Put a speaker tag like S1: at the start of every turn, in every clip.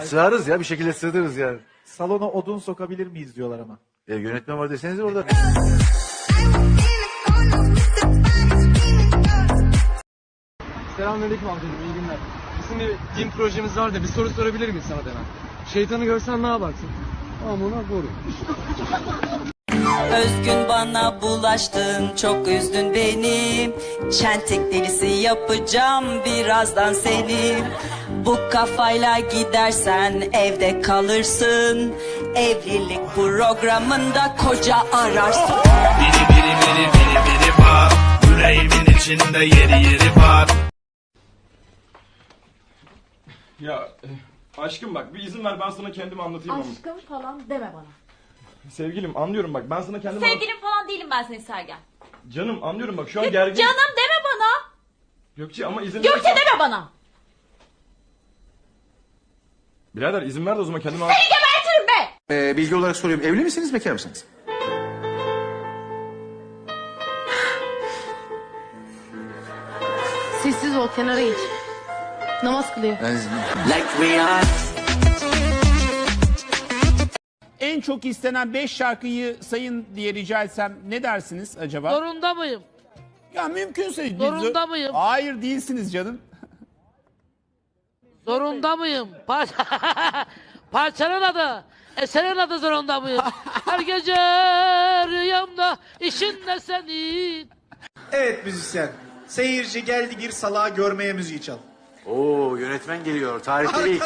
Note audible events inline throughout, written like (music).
S1: Sığarız ya bir şekilde sığdırırız yani.
S2: Salona odun sokabilir miyiz diyorlar ama.
S1: Ya yönetmen var deseniz orada.
S3: Selamünaleyküm amcacığım, iyi günler. Bizim bir din projemiz var da bir soru sorabilir miyiz sana hemen? Şeytanı görsen ne yaparsın? Amına koru. (laughs)
S4: Özgün bana bulaştın çok üzdün beni Çentik delisi yapacağım birazdan seni Bu kafayla gidersen evde kalırsın Evlilik programında koca ararsın
S5: Biri biri biri biri biri var Yüreğimin içinde yeri yeri var
S6: Ya e, aşkım bak bir izin ver ben sana kendimi anlatayım ama.
S7: Aşkım falan deme bana.
S6: Sevgilim anlıyorum bak ben sana kendimi
S7: Sevgilim falan değilim ben senin Sergen.
S6: Canım anlıyorum bak şu an gergin.
S7: Canım deme bana.
S6: Gökçe ama izin
S7: Gökçe
S6: verirsen-
S7: deme bana.
S6: Birader izin ver de o zaman kendimi
S7: Seni gebertirim be.
S1: Ee, bilgi olarak soruyorum. Evli misiniz bekar mısınız?
S8: Sessiz ol kenara geç. Namaz kılıyor.
S9: En çok istenen 5 şarkıyı sayın diye rica etsem ne dersiniz acaba?
S8: Zorunda mıyım?
S9: Ya mümkünse.
S8: Zorunda mıyım?
S9: Hayır değilsiniz canım.
S8: Zorunda mıyım? Par (laughs) Parçanın adı. Eserin adı zorunda mıyım? (laughs) Her gece rüyamda işin ne senin?
S2: Evet müzisyen. Seyirci geldi bir salağı görmeye müziği çal.
S1: Oo yönetmen geliyor. Tarihte ilk.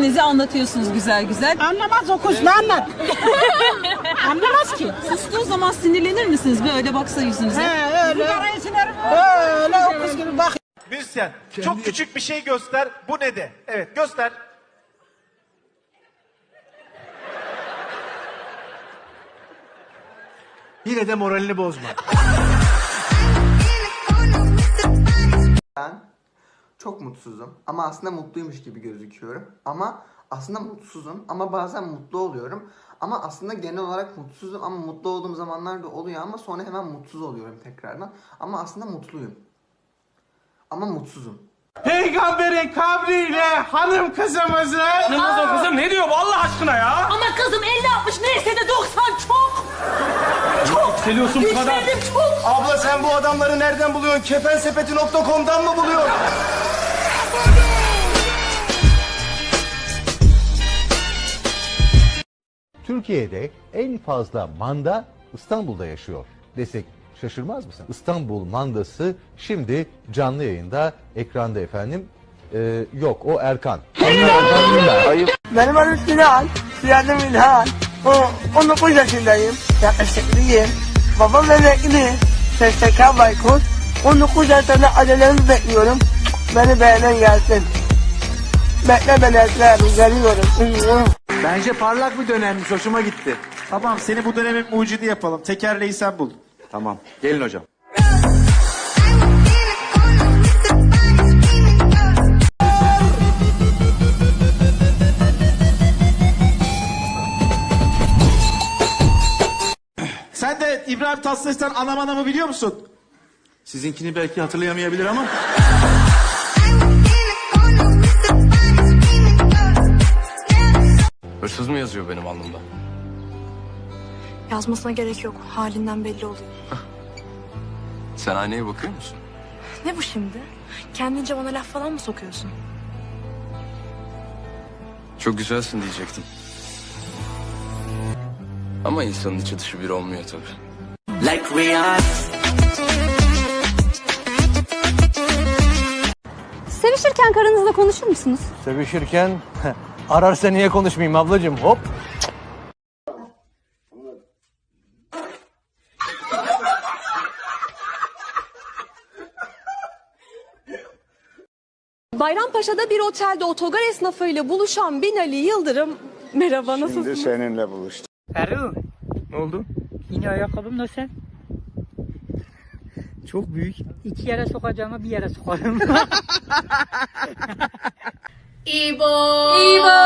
S4: Sizi anlatıyorsunuz güzel güzel
S8: Anlamaz o kuş ne anlar? (laughs) Anlamaz ki.
S4: Sustuğu zaman sinirlenir misiniz böyle baksa yüzünüze
S8: öyle. Öyle o kuş gibi bak.
S2: Müzisyen çok küçük bir şey göster. Bu ne de? Evet göster.
S1: Yine de moralini bozma.
S10: Ben çok mutsuzum ama aslında mutluymuş gibi gözüküyorum. Ama aslında mutsuzum ama bazen mutlu oluyorum. Ama aslında genel olarak mutsuzum ama mutlu olduğum zamanlar da oluyor ama sonra hemen mutsuz oluyorum tekrardan. Ama aslında mutluyum. Ama mutsuzum.
S9: Peygamberin kabriyle hanım kızımızı.
S6: kızım ne diyor bu Allah aşkına ya?
S7: Ama kızım 50 60 neyse de 90 çok.
S6: Yükseliyorsun bu kadar.
S7: Yükseldim çok.
S6: Abla sen bu adamları nereden buluyorsun? Kefensepeti.com'dan mı buluyorsun?
S11: Türkiye'de en fazla manda İstanbul'da yaşıyor desek şaşırmaz mısın? İstanbul mandası şimdi canlı yayında ekranda efendim. Ee, yok o Erkan. Ayıp.
S8: Benim adım Sinan. Siyadım İlhan. O, 19 yaşındayım. Yakışıklıyım. Babam emekli. SSK Baykut. 19 yaşında acelemi bekliyorum. Beni beğenen gelsin. Bekle beni Esra geliyorum.
S1: Bence parlak bir dönemmiş. Hoşuma gitti.
S2: Tamam seni bu dönemin mucidi yapalım. Tekerleği sen bul.
S1: Tamam. Gelin hocam.
S2: Sen de İbrahim Tatlıses'ten anam anamı biliyor musun?
S1: Sizinkini belki hatırlayamayabilir ama.
S3: Hırsız mı yazıyor benim alnımda?
S8: Yazmasına gerek yok. Halinden belli oluyor.
S3: Sen aynaya bakıyor musun?
S8: Ne bu şimdi? Kendince bana laf falan mı sokuyorsun?
S3: Çok güzelsin diyecektim. Ama insanın içi dışı bir olmuyor tabii.
S7: Sevişirken karınızla konuşur musunuz?
S11: Sevişirken ararsa niye konuşmayayım ablacığım hop.
S4: Bayrampaşa'da bir otelde otogar esnafıyla buluşan Binali Yıldırım Merhaba nasılsınız?
S10: seninle buluştum.
S8: Erol. Ne oldu? Yine ayakkabım da sen. Çok büyük. İki yere sokacağıma bir yere sokarım. (laughs)
S7: İbo. İbo.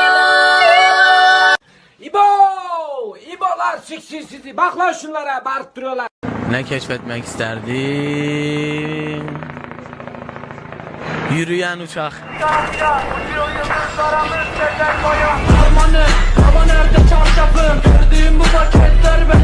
S8: İbo. İbo. İbolar siksin sizi. Bak lan şunlara bağırttırıyorlar.
S5: Ne keşfetmek isterdim? Yürüyen uçak.
S8: Amanı, hava nerede çarşafım? Gördüğüm bu paketler ben...